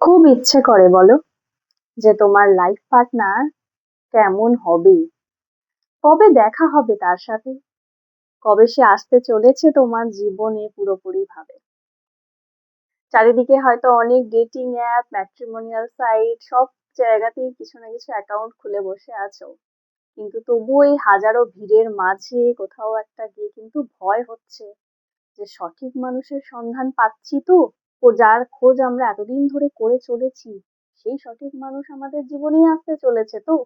খুব ইচ্ছে করে বলো যে তোমার লাইফ পার্টনার কেমন হবে? কবে দেখা হবে তার সাথে? কবে সে আসতে চলেছে তোমার জীবনে পুরোপুরি ভাবে চারিদিকে হয়তো অনেক ডেটিং অ্যাপ ম্যাট্রিমোনিয়াল সাইট সব জায়গাতেই কিছু না কিছু অ্যাকাউন্ট খুলে বসে আছো। কিন্তু তবুও এই হাজারো ভিড়ের মাঝে কোথাও একটা গিয়ে কিন্তু ভয় হচ্ছে যে সঠিক মানুষের সন্ধান পাচ্ছি তো? যার খোঁজ আমরা এতদিন ধরে করে চলেছি, সেই সঠিক মানুষ আমাদের জীবনেই আসতে চলেছে তো।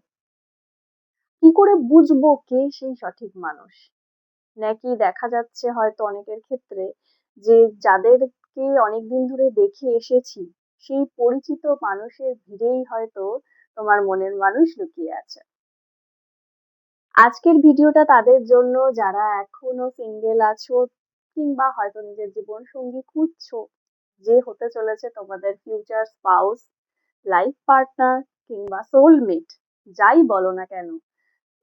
কি করে বুঝব কে সেই সঠিক মানুষ? নাকি দেখা যাচ্ছে হয়তো অনেকের ক্ষেত্রে যে যাদেরকে অনেকদিন ধরে দেখে এসেছি, সেই পরিচিত মানুষের ভিড়েই হয়তো তোমার মনের মানুষ লুকিয়ে আছে। আজকের ভিডিওটা তাদের জন্য, যারা এখনও সিঙ্গেল আছো কিংবা হয়তো নিজের জীবন সঙ্গী খুঁজছো যে হতে চলেছে তোমাদের ফিউচার স্পাউস লাইফ পার্টনার কিংবা সোলমেট যাই বলো না কেন,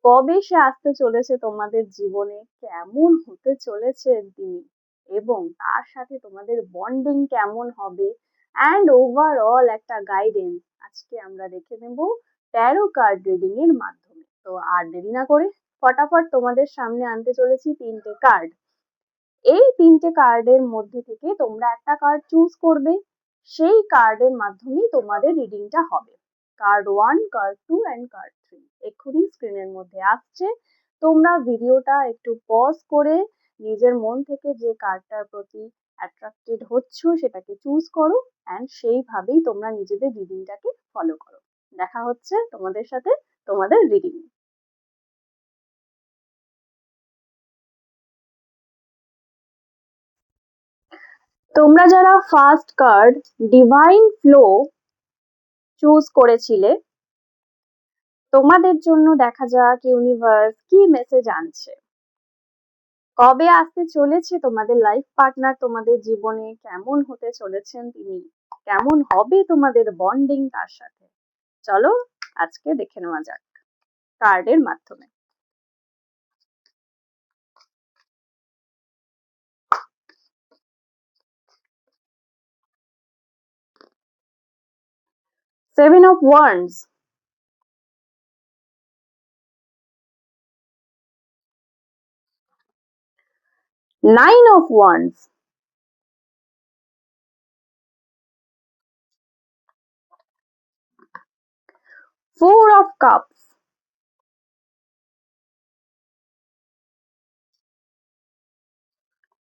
কবে সে আসতে চলেছে তোমাদের জীবনে, কেমন হতে চলেছে তিনি এবং তার সাথে তোমাদের বন্ডিং কেমন হবে অ্যান্ড ওভারঅল একটা গাইডেন্স আজকে আমরা দেখে নেব ট্যারো কার্ড রিডিং এর মাধ্যমে। তো আর দেরি না করে, ফটাফট তোমাদের সামনে আনতে চলেছি তিনটে কার্ড এই তিনটে কার্ডের মধ্যে থেকে তোমরা একটা কার্ড চুজ করবে। সেই কার্ডের মাধ্যমেই তোমাদের রিডিংটা হবে। Card one card two and card three এক্ষুনি স্ক্রিনের মধ্যে আসছে। তোমরা ভিডিওটা একটু পজ করে নিজের মন থেকে যে কার্ডটার প্রতি অ্যাট্রাক্টেড হচ্ছ সেটাকে চুজ করো অ্যান্ড সেইভাবেই তোমরা নিজেদের রিডিংটাকে ফলো করো। দেখা হচ্ছে তোমাদের সাথে তোমাদের রিডিং তোমরা যারা first card divine flow choose করেছিলে, তোমাদের জন্য দেখা যাক ইউনিভার্স কি মেসেজ আনছে। কবে আসতে চলেছে তোমাদের লাইফ পার্টনার তোমাদের জীবনে কেমন হতে চলেছেন তিনি, কেমন হবে তোমাদের বন্ডিং তার সাথে? চলো আজকে দেখে নেওয়া যাক কার্ডের মাধ্যমে। Seven of Wands. Nine of Wands. Four of Cups.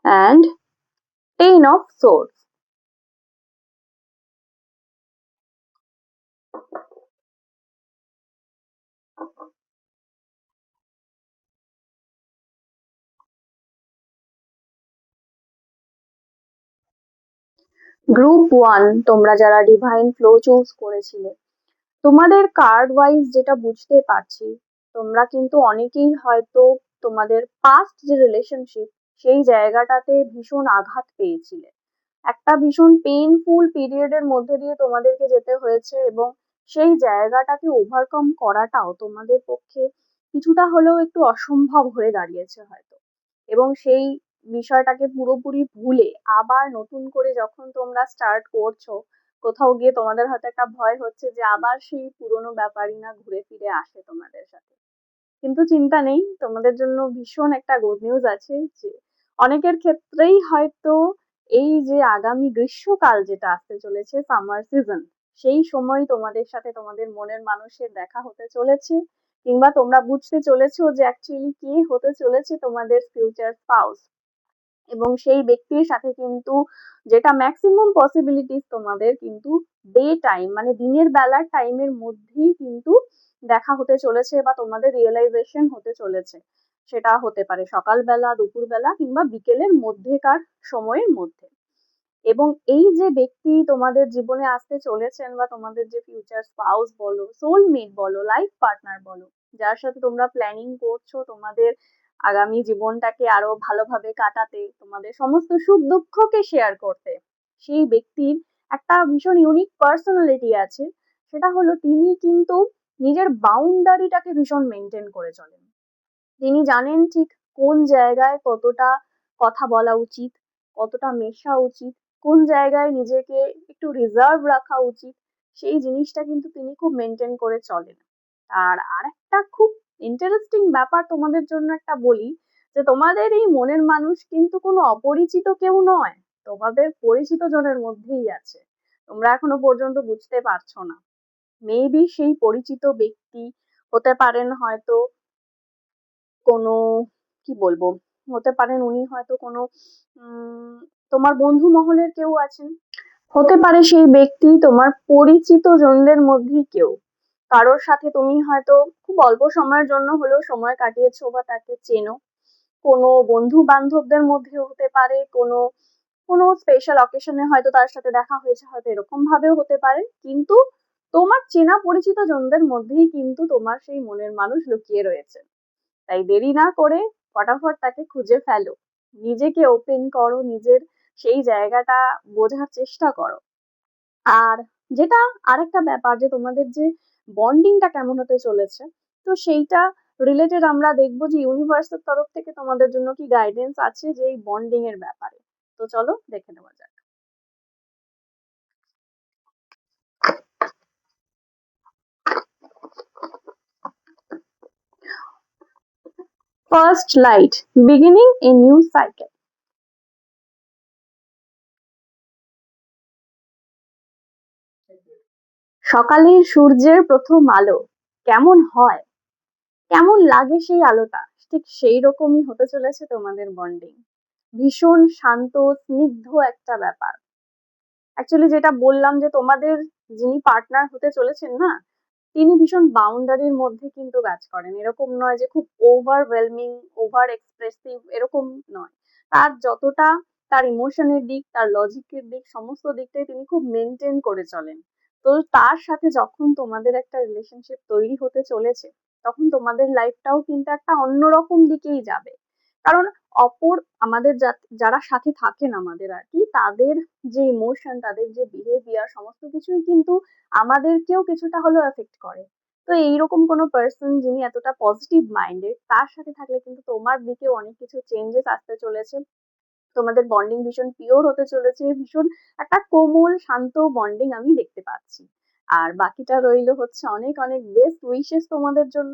And Ten of Swords. Group one তোমরা যারা ডিভাইন ফ্লো চুজ করেছিলে, তোমাদের কার্ড ওয়াইজ যেটা বুঝতে পারছি, তোমরা কিন্তু অনেকেই হয়তো তোমাদের পাস্ট যে রিলেশনশিপ সেই জায়গাটাতে ভীষণ আঘাত পেয়েছিলে। একটা ভীষণ পেইনফুল পিরিয়ডের মধ্যে দিয়ে তোমাদেরকে যেতে হয়েছে এবং সেই জায়গাটাকে ওভারকাম করাটাও তোমাদের পক্ষে কিছুটা হলেও একটু অসম্ভব হয়ে দাঁড়িয়েছে হয়তো। এবং সেই বিষয়টাকে পুরোপুরি ভুলে আবার নতুন করে যখন তোমরা স্টার্ট করছ, কোথাও গিয়ে তোমাদের হয়তো একটা ভয় হচ্ছে যে আবার সেই পুরোনো ব্যাপারই না ঘুরে ফিরে আসে তোমাদের সাথে। কিন্তু চিন্তা নেই, তোমাদের জন্য ভীষণ একটা গুড নিউজ আছে যে অনেকের ক্ষেত্রেই হয়তো এই যে আগামী গ্রীষ্মকাল যেটা আসতে চলেছে সামার সিজন সেই সময় তোমাদের সাথে তোমাদের মনের মানুষের দেখা হতে চলেছে কিংবা তোমরা বুঝতে চলেছো যে অ্যাকচুয়ালি কে হতে চলেছে তোমাদের ফিউচার স্পাউস এবং সেই ব্যক্তির সাথে কিন্তু যেটা ম্যাক্সিমাম পসিবিলিটিস তোমাদের কিন্তু ডে টাইম মানে দিনের বেলার টাইমের মধ্যেই কিন্তু দেখা হতে চলেছে বা তোমাদের রিয়েলাইজেশন হতে চলেছে। সেটা হতে পারে সকালবেলা, দুপুরবেলা কিংবা বিকেলের মধ্যেকার সময়ের মধ্যে। এবং এই যে ব্যক্তি তোমাদের জীবনে আসতে চলেছেন বা তোমাদের যে ফিউচার স্পাউস বলো সোলমেট বলো লাইফ পার্টনার বলো, যার সাথে তোমরা প্ল্যানিং করছ, তোমাদের আগামী জীবনটাকে আরও ভালোভাবে কাটাতে, তোমাদের সমস্ত সুখ দুঃখকে শেয়ার করতে। সেই ব্যক্তির একটা ভীষণ ইউনিক পার্সোনালিটি আছে, সেটা হলো তিনি কিন্তু নিজের বাউন্ডারিটাকে ভীষণ মেনটেন করে চলেন। তিনি জানেন ঠিক কোন জায়গায় কতটা কথা বলা উচিত, কতটা মেশা উচিত, কোন জায়গায় নিজেকে একটু রিজার্ভ রাখা উচিত, সেই জিনিসটা কিন্তু তিনি খুব মেনটেন করে চলেন। আর আরেকটা খুব ইন্টারেস্টিং ব্যাপার তোমাদের জন্য একটা বলি যে তোমাদের এই মনের মানুষ কিন্তু কোনো অপরিচিত কেউ নয়, তোমাদের পরিচিত জনের মধ্যেই আছে। তোমরা এখনও পর্যন্ত বুঝতে পারছ না। মেবি সেই পরিচিত ব্যক্তি হতে পারেন হয়তো কোনো, কি বলব? হতে পারেন উনি হয়তো কোনো তোমার বন্ধু মহলের কেউ আছেন। হতে পারে সেই ব্যক্তি তোমার পরিচিত জনদের মধ্যেই কেউ। কারোর সাথে তুমি হয়তো খুব অল্প সময়ের জন্য হলেও সময় কাটিয়েছো বা তাকে চেনো। কোনো বন্ধু বান্ধবদের মধ্যে হতে পারে, কোনো কোনো স্পেশাল অকেশনে হয়তো তার সাথে দেখা হয়েছে, হয়তো এরকম ভাবেও হতে পারে। কিন্তু তোমার চেনা পরিচিত জনদের মধ্যেই কিন্তু তোমার সেই মনের মানুষ লুকিয়ে রয়েছে। তাই দেরি না করে ফটাফট তাকে খুঁজে ফেলো। নিজেকে ওপেন করো, নিজের সেই জায়গাটা বোঝার চেষ্টা করো। আর যেটা আরেকটা ব্যাপার যে তোমাদের যে বন্ডিংটা কেমন হতে চলেছে? তো সেইটা রিলেটেড আমরা দেখব যে ইউনিভার্সের তরফ থেকে তোমাদের জন্য কি গাইডেন্স আছে যে এই বন্ডিং এর ব্যাপারে। তো চলো দেখে নেওয়া যাক। First light, beginning a new cycle. সকালের সূর্যের প্রথম আলো। কেমন হয়? কেমন লাগে সেই আলোটা? ঠিক সেই রকমই হতে চলেছে তোমাদের বন্ডিং ভীষণ শান্ত, স্নিগ্ধ একটা ব্যাপার। অ্যাকচুয়ালি যেটা বললাম যে তোমাদের যিনি পার্টনার হতে চলেছেন না, তিনি ভীষণ বাউন্ডারির মধ্যে কিন্তু কাজ করেন। এরকম নয় যে খুব ওভারওয়েলমিং ওভার এক্সপ্রেসিভ এরকম নয়। তার যতটা তার ইমোশনের দিক, তার লজিকের দিক, সমস্ত দিকটাই তিনি খুব মেনটেন করে চলেন। তো তার সাথে যখন তোমাদের একটা রিলেশনশিপ তৈরি হতে চলেছে, তখন তোমাদের লাইফটাও কিন্তু একটা অন্যরকম দিকেই যাবে। কারণ অপর আমাদের যারা সাথে থাকেন আমাদের আর কি তাদের যে ইমোশন তাদের যে বিহেভিয়ার সমস্ত কিছুই কিন্তু আমাদেরকেও কিছুটা হলেও এফেক্ট করে। তো এইরকম কোনো পার্সন যিনি এতটা পজিটিভ মাইন্ডেড তার সাথে থাকলে কিন্তু তোমার দিকেও অনেক কিছু চেঞ্জেস আসতে চলেছে। তোমাদের বন্ডিং ভীষণ পিওর হতে চলেছে, ভীষণ একটা কোমল, শান্ত বন্ডিং আমি দেখতে পাচ্ছি। আর বাকিটা রইল হচ্ছে অনেক অনেক বেস্ট উইশেস তোমাদের জন্য।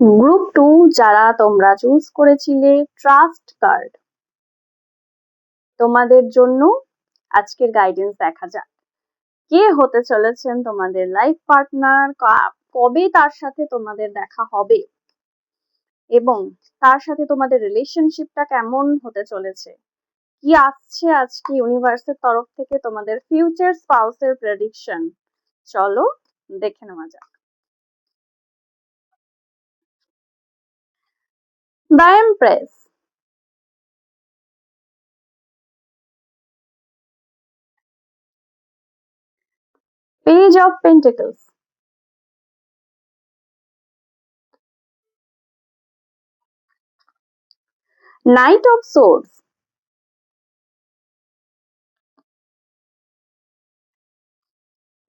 গ্রুপ টু যারা তোমরা চুজ করেছিলে ট্রাস্ট কার্ড তোমাদের জন্য আজকের গাইডেন্স দেখা যাক। কে হতে চলেছেন তোমাদের লাইফ পার্টনার কবে তার সাথে তোমাদের দেখা হবে? এবং তার সাথে তোমাদের রিলেশনশিপটা কেমন হতে চলেছে? কি আসছে আজকে ইউনিভার্সের তরফ থেকে তোমাদের ফিউচার স্পাউসের প্রেডিকশন চলো, দেখে নেওয়া যাক। The Empress. Page of Pentacles. Knight of Swords.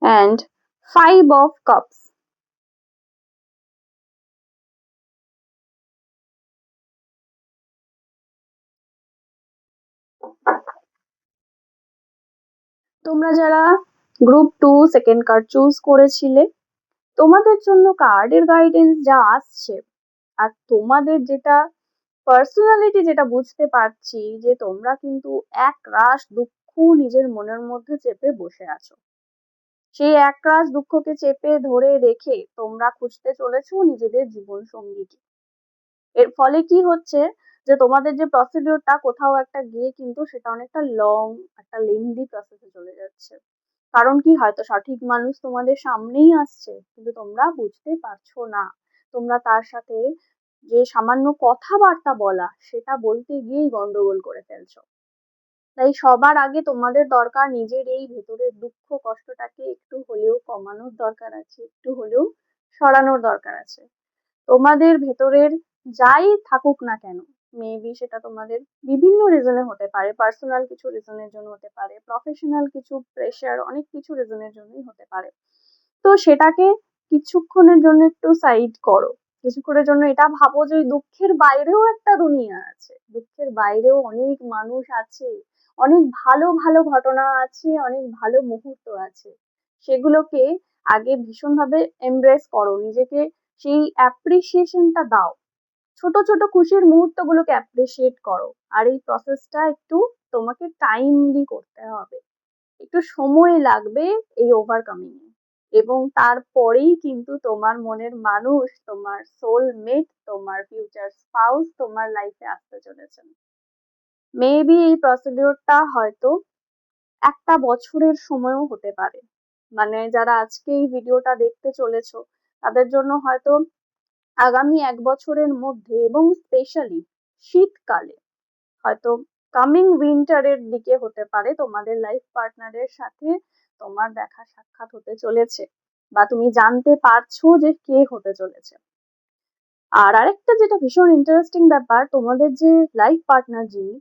And Five of Cups. তোমরা যারা group two second card choose করেছিলে, তোমাদের জন্য কার্ডের গাইডেন্স যা আসছে, আর তোমাদের যেটা পার্সোনালিটি যেটা বুঝতে পারছি যে তোমরা কিন্তু এক রাশ দুঃখ নিজের মনের মধ্যে চেপে বসে আছো। সেই এক রাশ দুঃখকে চেপে ধরে রেখে তোমরা খুঁজতে চলেছো নিজেদের জীবন সঙ্গীকে এর ফলে কি হচ্ছে যে তোমাদের যে প্রসিডিওরটা কোথাও একটা গিয়ে কিন্তু সেটা অনেকটা লং একটা লেন্দি প্রসেসে চলে যাচ্ছে। কারণ কি হয়তো সঠিক মানুষ তোমাদের সামনেই আসছে, কিন্তু তোমরা বুঝতে পারছ না। তোমরা তার সাথে যে সামান্য কথাবার্তা বলা, সেটা বলতে গিয়েই গন্ডগোল করে ফেলছো। তাই সবার আগে তোমাদের দরকার নিজের এই ভেতরের দুঃখ, কষ্টটাকে একটু হলেও কমানোর দরকার আছে, একটু হলেও সরানোর দরকার আছে। তোমাদের ভেতরের যাই থাকুক না কেন মেবি সেটা তোমাদের বিভিন্ন রিজনে হতে পারে পার্সোনাল কিছু রিজনের জন্য হতে পারে প্রফেশনাল কিছু প্রেশার অনেক কিছু রিজনের জন্যই হতে পারে। তো সেটাকে কিছুক্ষণের জন্য একটু সাইড করো। কিছুক্ষণের জন্য এটা ভাবো যে দুঃখের বাইরেও একটা দুনিয়া আছে। দুঃখের বাইরেও অনেক মানুষ আছে, অনেক ভালো ভালো ঘটনা আছে, অনেক ভালো মুহূর্ত আছে। সেগুলোকে আগে ভীষণভাবে এমব্রেস করো, নিজেকে সেই অ্যাপ্রিসিয়েশনটা দাও। ছোট ছোট খুশির মুহূর্তগুলোকে অ্যাপ্রিসিয়েট করো, আর এই প্রসেসটা একটু তোমাকে টাইমলি করতে হবে। একটু সময় লাগবে এই ওভারকামিং এবং তারপরেই কিন্তু তোমার মনের মানুষ, তোমার সোলমেট তোমার ফিউচার স্পাউস তোমার লাইফে আসতে চলেছেন মেবি এই প্রসিডিওরটা হয়তো একটা বছরের সময়ও হতে পারে। মানে যারা আজকে এই ভিডিওটা দেখতে চলেছো, তাদের জন্য হয়তো আগামী এক বছরের মধ্যে এবং স্পেশালি শীতকালে হয়তো কামিং উইন্টারের দিকে হতে পারে তোমাদের লাইফ পার্টনারের সাথে তোমার দেখা সাক্ষাৎ হতে চলেছে বা তুমি জানতে পারছ যে কে হতে চলেছে। আর আরেকটা যেটা ভীষণ ইন্টারেস্টিং ব্যাপার, তোমাদের যে লাইফ পার্টনার যিনি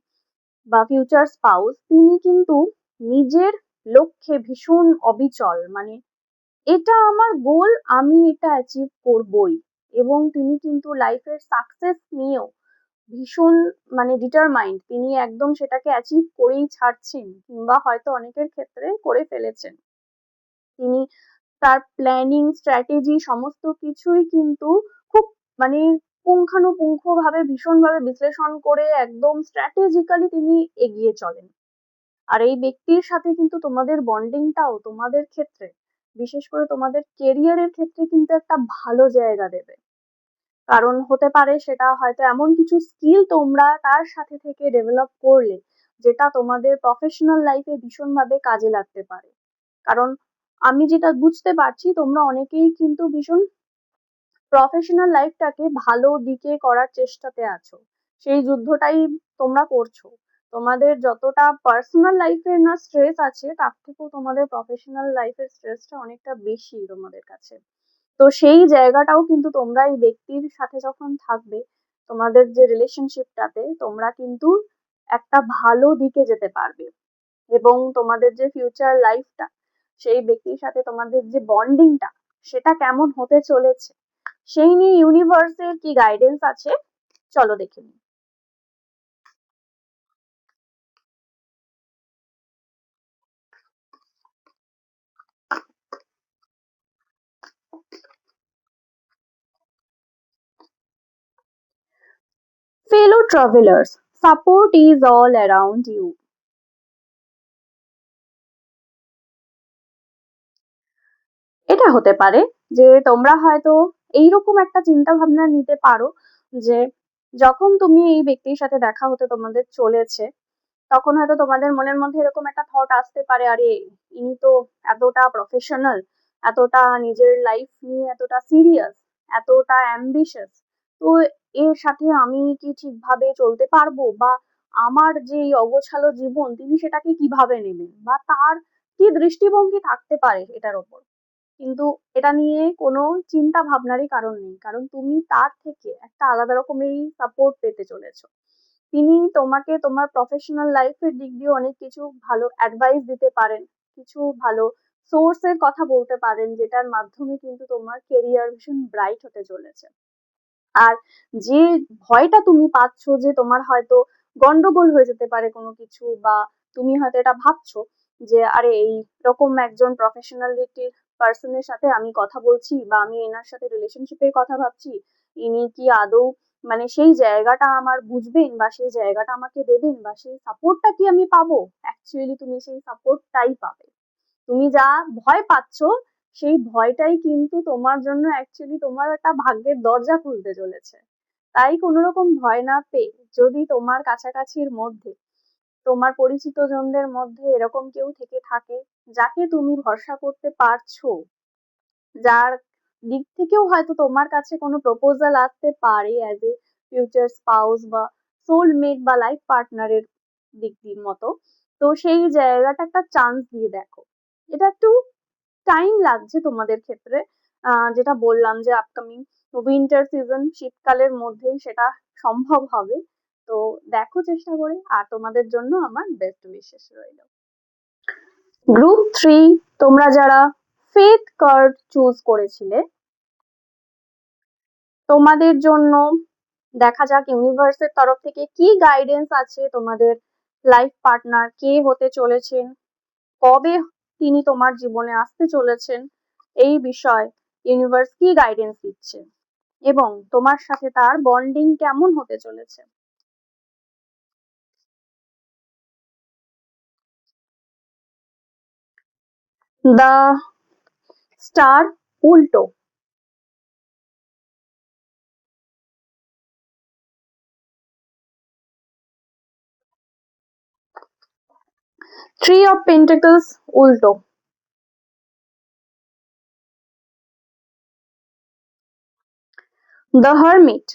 বা ফিউচার স্পাউস তিনি কিন্তু নিজের লক্ষ্যে ভীষণ অবিচল। মানে এটা আমার গোল আমি এটা অ্যাচিভ করবই। এবং তিনি কিন্তু লাইফের সাকসেস নিয়েও ভীষণ মানে ডিটারমাইন্ড তিনি একদম সেটাকে অ্যাচিভ করেই ছাড়ছেন কিংবা হয়তো অনেকের ক্ষেত্রে করে ফেলেছেন। তিনি তার প্ল্যানিং স্ট্র্যাটেজি সমস্ত কিছুই কিন্তু খুব মানে পুঙ্খানুপুঙ্খভাবে, ভীষণভাবে বিশ্লেষণ করে একদম স্ট্র্যাটেজিক্যালি তিনি এগিয়ে চলেন। আর এই ব্যক্তির সাথে কিন্তু তোমাদের বন্ডিংটাও তোমাদের ক্ষেত্রে, বিশেষ করে তোমাদের কেরিয়ারের ক্ষেত্রে কিন্তু একটা ভালো জায়গা দেবে। কারণ হতে পারে সেটা হয়তো এমন কিছু স্কিল তোমরা তার সাথে থেকে ডেভেলপ করলে, যেটা তোমাদের প্রফেশনাল লাইফে ভীষণভাবে কাজে লাগতে পারে। কারণ আমি যেটা বুঝতে পারছি, তোমরা অনেকেই কিন্তু ভীষণ প্রফেশনাল লাইফটাকে ভালো দিকে করার চেষ্টাতে আছো। সেই যুদ্ধটাই তোমরা করছ। তোমাদের যতটা পার্সোনাল লাইফের না স্ট্রেস আছে, তার থেকেও তোমাদের প্রফেশনাল লাইফের স্ট্রেসটা অনেকটা বেশি তোমাদের কাছে। তো সেই জায়গাটাও কিন্তু তোমরা এই ব্যক্তির সাথে যখন থাকবে, তোমাদের যে রিলেশনশিপটাতে তোমরা কিন্তু একটা ভালো দিকে যেতে পারবে। এবং তোমাদের যে ফিউচার লাইফটা সেই ব্যক্তির সাথে তোমাদের যে বন্ডিংটা সেটা কেমন হতে চলেছে, সেই নিয়ে ইউনিভার্সের কি গাইডেন্স আছে, চলো দেখে নিই। Fellow travelers, support is all around you. এটা হতে পারে যে তোমরা হয়তো এইরকম একটা চিন্তা ভাবনা নিতে পারো যে যখন তুমি এই ব্যক্তির সাথে দেখা হতে তোমাদের চলেছে তখন হয়তো তোমাদের মনের মধ্যে এরকম একটা থট আসতে পারে আরে ইনি তো এতটা প্রফেশনাল এতটা নিজের লাইফ নিয়ে এতটা সিরিয়াস এতটা অ্যাম্বিশাস তো এর সাথে আমি কি ঠিকভাবে চলতে পারব? বা আমার যে অগোছালো জীবন, তিনি সেটাকে কীভাবে নেবেন? বা তার কি দৃষ্টিভঙ্গি থাকতে পারে এটার ওপর? কিন্তু এটা নিয়ে কোনো চিন্তা ভাবনারই কারণ নেই। কারণ তুমি তার থেকে একটা আলাদা রকমেরই সাপোর্ট পেতে চলেছো। তিনি তোমাকে তোমার প্রফেশনাল লাইফের দিক দিয়ে অনেক কিছু ভালো অ্যাডভাইস দিতে পারেন। কিছু ভালো সোর্সের কথা বলতে পারেন, যেটার মাধ্যমে কিন্তু তোমার কেরিয়ার ভীষণ ব্রাইট হতে চলেছে। আর যে ভয়টা তুমি পাচ্ছ যে তোমার হয়তো গন্ডগোল হয়ে যেতে পারে কোনো কিছু বা তুমি হয়তো এটা ভাবছ যে, আরে এই রকম একজন প্রফেশনালিটির পার্সনের সাথে আমি কথা বলছি বা আমি এনার সাথে রিলেশনশিপের কথা ভাবছি, ইনি কি আদৌ মানে সেই জায়গাটা আমার বুঝবেন বা সেই জায়গাটা আমাকে দেবেন বা সেই সাপোর্টটা কি আমি পাবো? অ্যাকচুয়ালি তুমি সেই সাপোর্টটাই পাবে। তুমি যা ভয় পাচ্ছ সেই ভয়টাই কিন্তু তোমার জন্য অ্যাকচুয়ালি তোমার একটা ভাগ্যের দরজা খুলতে চলেছে। তাই কোনো রকম ভয় না পেয়ে যদি তোমার কাছাকাছির মধ্যে, তোমার পরিচিত জনদের মধ্যে এরকম কেউ থেকে থাকে যাকে তুমি ভরসা করতে পারছ, যার দিক থেকেও হয়তো তোমার কাছে কোনো প্রপোজাল আসতে পারে অ্যাজ এ ফিউচার স্পাউস বা সোলমেট বা লাইফ পার্টনারের দিক মতো, তো সেই জায়গাটা একটা চান্স দিয়ে দেখো। এটা একটু টাইম লাগছে তোমাদের ক্ষেত্রে। যেটা বললাম যে আপকামিং উইন্টার সিজন শীতকালের মধ্যেই সেটা সম্ভব হবে। তো দেখো চেষ্টা করে, আর তোমাদের জন্য আমার বেস্ট উইশেস রইল। গ্রুপ থ্রি তোমরা যারা ফেথ কার্ড চুজ করেছিলে, তোমাদের জন্য দেখা যাক ইউনিভার্সের তরফ থেকে কি গাইডেন্স আছে তোমাদের লাইফ পার্টনার কে হতে চলেছেন, কবে তিনি তোমার জীবনে আসতে চলেছেন। এই বিষয় ইউনিভার্স কি গাইডেন্স দিচ্ছে? এবং তোমার সাথে তার বন্ডিং কেমন হতে চলেছে? দ্য স্টার উল্টো। Three of Pentacles উল্টো The Hermit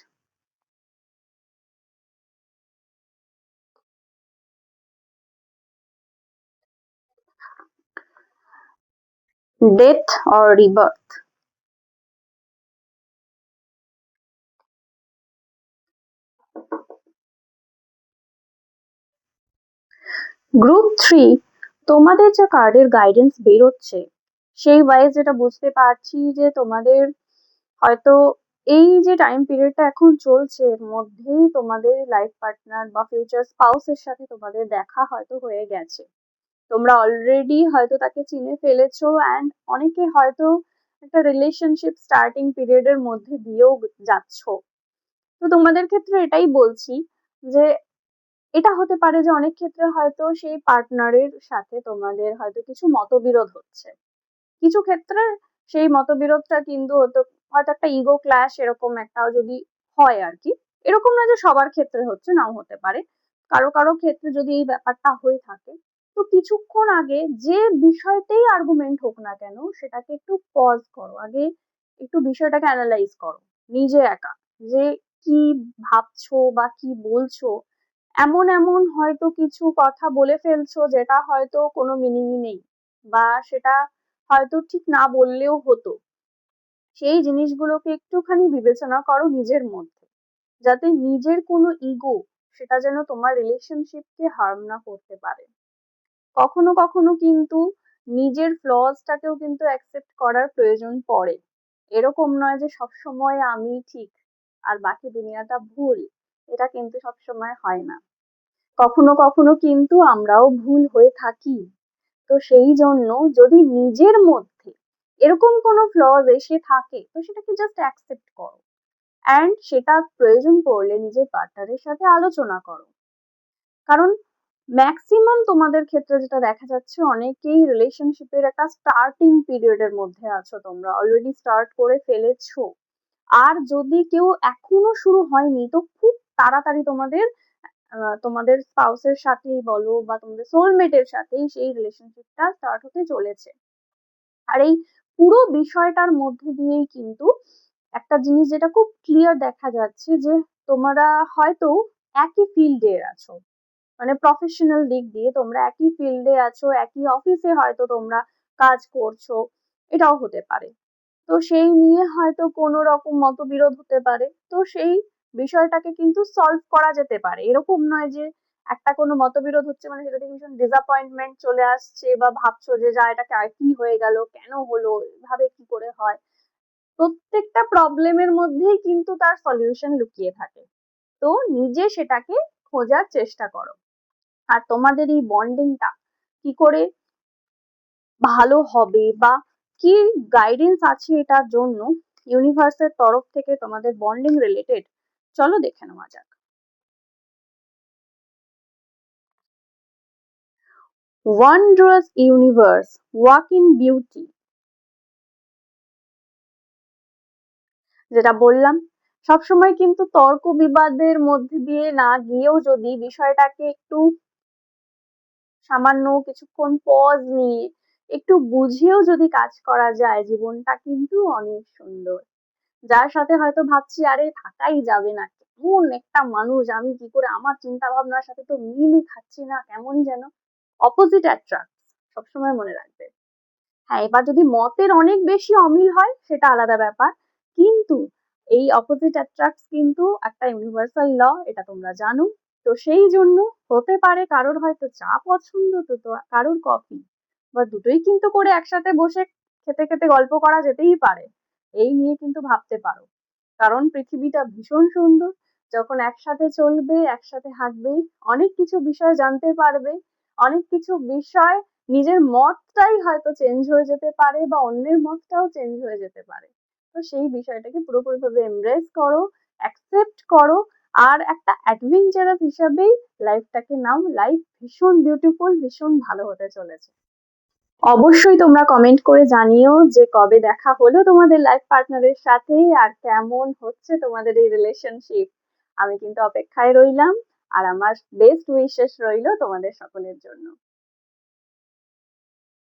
Death or Rebirth group three তোমাদের যে কার্ডের গাইডেন্স বেরোচ্ছে, সেই ওয়াইজ যেটা বুঝতে পারছি যে তোমাদের হয়তো এই যে টাইম পিরিয়ডটা এখন চলছে, এর মধ্যেই তোমাদের লাইফ পার্টনার বা ফিউচার স্পাউসের সাথে তোমাদের দেখা হয়তো হয়ে গেছে। তোমরা অলরেডি হয়তো তাকে চিনে ফেলেছো অ্যান্ড অনেকে হয়তো একটা রিলেশনশিপ স্টার্টিং পিরিয়ডের মধ্যে দিয়েও যাচ্ছ। তো তোমাদের ক্ষেত্রে এটাই বলছি যে এটা হতে পারে যে অনেক ক্ষেত্রে হয়তো সেই পার্টনারের সাথে তোমাদের হয়তো কিছু মতবিরোধ হচ্ছে। কিছু ক্ষেত্রে সেই মতবিরোধটা কিন্তু হয়তো একটা ইগো ক্ল্যাশ এরকম একটা যদি হয় আর কি এরকম না যে সবার ক্ষেত্রে হচ্ছে, নাও হতে পারে। কারও কারও ক্ষেত্রে যদি এই ব্যাপারটা হয়ে থাকে, তো কিছুক্ষণ আগে যে বিষয়তেই আর্গুমেন্ট হোক না কেন, সেটাকে একটু পজ করো, আগে একটু বিষয়টাকে অ্যানালাইজ করো, নিজে একা, যে কি ভাবছ বা কি বলছো এমন এমন হয়তো কিছু কথা বলে ফেলছো যেটা হয়তো কোনো মিনিংই নেই বা সেটা হয়তো ঠিক না বললেও হতো। সেই জিনিসগুলোকে একটুখানি বিবেচনা করো নিজের মধ্যে, যাতে নিজের কোনো ইগো সেটা যেন তোমার রিলেশনশিপকে হার্ম না করতে পারে। কখনো কখনো কিন্তু নিজের ফ্লসটাকেও কিন্তু অ্যাকসেপ্ট করার প্রয়োজন পড়ে। এরকম নয় যে সবসময় আমি ঠিক আর বাকি দুনিয়াটা ভুল, এটা কিন্তু সবসময় হয় না। কখনো কখনো কিন্তু আমরাও ভুল হয়ে থাকি। তো সেই জন্য যদি নিজের মধ্যে এরকম কোনো ফ্লজ এসে থাকে, তো সেটাকে জাস্ট অ্যাকসেপ্ট করো। অ্যান্ড সেটা প্রয়োজন পড়লে নিজের পার্টনারের সাথে আলোচনা করো। কারণ ম্যাক্সিমাম তোমাদের ক্ষেত্রে যেটা দেখা যাচ্ছে, অনেকেই রিলেশনশিপের একটা স্টার্টিং পিরিয়ডের মধ্যে আছো তোমরা অলরেডি স্টার্ট করে ফেলেছো। আর যদি কেউ এখনও শুরু হয়নি, তো খুব তাড়াতাড়ি তোমাদের তোমাদের স্পাউসের সাথেই বলো বা তোমাদের সোলমেটের সাথেই সেই রিলেশনশিপটা স্টার্ট হতে চলেছে। আর এই পুরো বিষয়টার মধ্যে দিয়েই কিন্তু একটা জিনিস যেটা খুব ক্লিয়ার দেখা যাচ্ছে যে তোমরা হয়তো একই ফিল্ডে আছো মানে প্রফেশনাল দিক দিয়ে তোমরা একই ফিল্ডে আছো, একই অফিসে হয়তো তোমরা কাজ করছ, এটাও হতে পারে। তো সেই নিয়ে হয়তো কোনো রকম মতবিরোধ হতে পারে। তো সেই বিষয়টাকে কিন্তু সলভ করা যেতে পারে। এরকম নয় যে একটা কোনো মতবিরোধ হচ্ছে মানে সেটা থেকে ভীষণ ডিসঅ্যাপয়েন্টমেন্ট চলে আসছে বা ভাবছ যে যা এটা কি হয়ে গেল, কেন হলো, এভাবে কি করে হয়? প্রত্যেকটা প্রবলেমের মধ্যেই কিন্তু তার সলিউশন লুকিয়ে থাকে। তো নিজে সেটাকে খোঁজার চেষ্টা করো। আর তোমাদের এই বন্ডিংটা কি করে ভালো হবে বা কি গাইডেন্স আছে এটার জন্য? ইউনিভার্সের তরফ থেকে তোমাদের বন্ডিং রিলেটেড চলো দেখে নেওয়া যাক। Wondrous universe walk in beauty যেটা বললাম, সবসময় কিন্তু তর্ক বিবাদের মধ্যে দিয়ে না গিয়েও যদি বিষয়টাকে একটু সামান্য কিছুক্ষণ পজ নিয়ে একটু বুঝেও যদি কাজ করা যায়, জীবনটা কিন্তু অনেক সুন্দর। যার সাথে হয়তো ভাবছি, আরে, থাকাই যাবে না। কেমন একটা মানুষ, আমি কি করে আমার চিন্তা ভাবনার সাথে তো মিলই খাচ্ছি না, কেমনই যেন? অপোজিট অ্যাট্রাক্ট সবসময় মনে রাখবে। হ্যাঁ এবার যদি মতের অনেক বেশি অমিল হয়, সেটা আলাদা ব্যাপার। কিন্তু এই অপোজিট অ্যাট্রাক্টস কিন্তু একটা ইউনিভার্সাল ল এটা তোমরা জানো। তো সেই জন্য হতে পারে কারোর হয়তো চা পছন্দ, তো তো কারোর কফি বা দুটোই কিন্তু করে একসাথে বসে খেতে খেতে গল্প করা যেতেই পারে। এই নিয়ে কিন্তু ভাবতে পারো। কারণ পৃথিবীটা ভীষণ সুন্দর, যখন একসাথে চলবে, একসাথে হাঁটবে, অনেক কিছু বিষয় জানতে পারবে, অনেক কিছু বিষয় নিজের মতটাই হয়তো চেঞ্জ হয়ে যেতে পারে বা অন্যের মতটাও চেঞ্জ হয়ে যেতে পারে। তো সেই বিষয়টাকে পুরোপুরিভাবে এমব্রেস করো অ্যাকসেপ্ট করো আর একটা অ্যাডভেঞ্চারাস হিসাবেই লাইফটাকে নাও। লাইফ ভীষণ বিউটিফুল ভীষণ ভালো হতে চলেছে। অবশ্যই তোমরা কমেন্ট করে জানিও যে কবে দেখা হলো তোমাদের লাইফ পার্টনারের সাথে আর কেমন হচ্ছে তোমাদের এই রিলেশনশিপ আমি কিন্তু অপেক্ষায় রইলাম আর আমার বেস্ট উইশেস রইল তোমাদের সকলের জন্য।